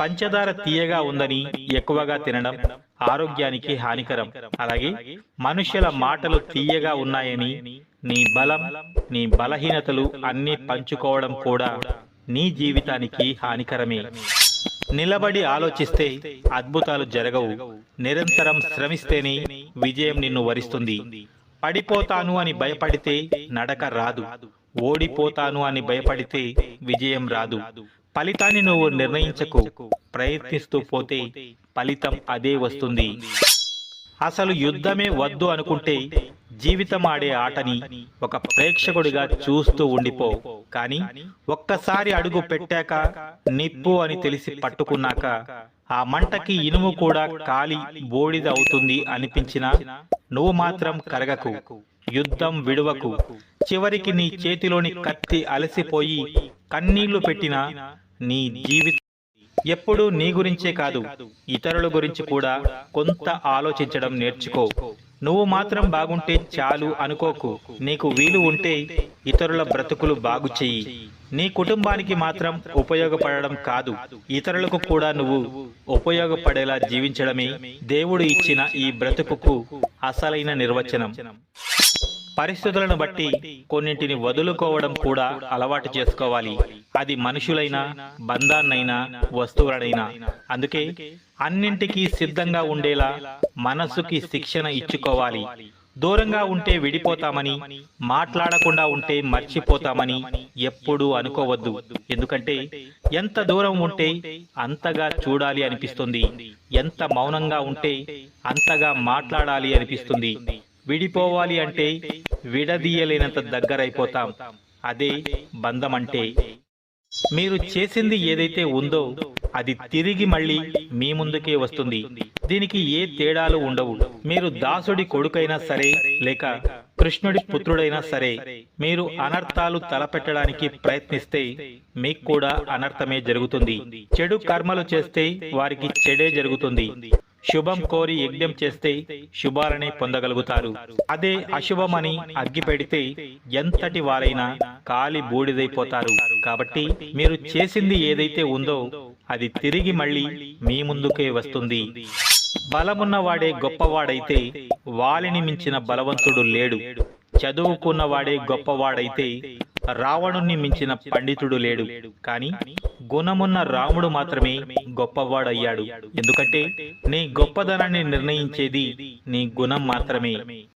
పంచదార తీయగా ఉందని ఎక్కువగా తినడం ఆరోగ్యానికి హానికరం. అలాగే మనుషుల మాటలు తీయగా ఉన్నాయని నీ బలం నీ బలహీనతలు అన్ని పంచుకోవడం కూడా నీ జీవితానికి హానికరమే. నిలబడి ఆలోచిస్తే అద్భుతాలు జరగవు. నిరంతరం శ్రమిస్తేనే విజయం నిన్ను వరిస్తుంది. పడిపోతాను అని భయపడితే నడక రాదు. ఓడిపోతాను అని భయపడితే విజయం రాదు. ఫలితాన్ని నువ్వు నిర్ణయించకు. ప్రయత్నిస్తూ పోతే ఫలితం అదే వస్తుంది. అసలు యుద్ధమే వద్దు అనుకుంటే జీవితం ఆడే ఆటని ఒక ప్రేక్షకుడిగా చూస్తూ ఉండిపో. కానీ ఒక్కసారి అడుగు పెట్టాక నిప్పు అని తెలిసి పట్టుకున్నాక ఆ మంటకి ఇనుము కూడా కాలి బూడిద అవుతుంది అనిపించినా నువ్వు మాత్రం కరగకు యుద్ధం విడువకు. చివరికి నీ చేతిలోని కత్తి అలసిపోయి కన్నీళ్ళు పెట్టినా నీ జీవితం ఎప్పుడూ నీ గురించే కాదు ఇతరుల గురించి కూడా కొంత ఆలోచించడం నేర్చుకో. నువ్వు మాత్రం బాగుంటే చాలు అనుకోకు. నీకు వీలు ఉంటే ఇతరుల బ్రతుకులు బాగు చెయ్యి. నీ కుటుంబానికి మాత్రం ఉపయోగపడడం కాదు. ఇతరులకు కూడా నువ్వు ఉపయోగపడేలా జీవించడమే దేవుడు ఇచ్చిన ఈ బ్రతుకుకు అసలైన నిర్వచనం. పరిస్థితులను బట్టి కొన్నింటిని వదులుకోవడం కూడా అలవాటు చేసుకోవాలి. అది మనుషులైనా బంధాన్నైనా వస్తువులనైనా. అందుకే అన్నింటికీ సిద్ధంగా ఉండేలా మనస్సుకి శిక్షణ ఇచ్చుకోవాలి. దూరంగా ఉంటే విడిపోతామని మాట్లాడకుండా ఉంటే మర్చిపోతామని ఎప్పుడూ అనుకోవద్దు. ఎందుకంటే ఎంత దూరం ఉంటే అంతగా చూడాలి అనిపిస్తుంది. ఎంత మౌనంగా ఉంటే అంతగా మాట్లాడాలి అనిపిస్తుంది. విడిపోవాలి అంటే విడదీయలేనంత దగ్గరైపోతాం. అదే బంధం అంటే మీరు చేసింది ఏదైతే ఉందో అది తిరిగి మళ్ళీ మీ ముందుకే వస్తుంది. దీనికి ఏ తేడాలు ఉండవు. మీరు దాసుడి కొడుకైనా సరే లేక కృష్ణుడి పుత్రుడైనా సరే మీరు అనర్థాలు తలపెట్టడానికి ప్రయత్నిస్తే మీకు కూడా అనర్థమే జరుగుతుంది. చెడు కర్మలు చేస్తే వారికి చెడే జరుగుతుంది. శుభం కోరి యజ్ఞం చేస్తే శుభాలనే పొందగలుగుతారు. అదే అశుభమని అగ్గి పెడితే ఎంతటి వారైనా కాలి బూడిదైపోతారు. కాబట్టి మీరు చేసింది ఏదైతే ఉందో అది తిరిగి మళ్ళీ మీ ముందుకే వస్తుంది. బలమున్నవాడే గొప్పవాడైతే వాలిని మించిన బలవంతుడు లేడు. చదువుకున్నవాడే గొప్పవాడైతే రావణుణ్ణి మించిన పండితుడు లేడు. కాని గుణమున్న రాముడు మాత్రమే గొప్పవాడయ్యాడు. ఎందుకంటే నీ గొప్పదనాన్ని నిర్ణయించేది నీ గుణం మాత్రమే.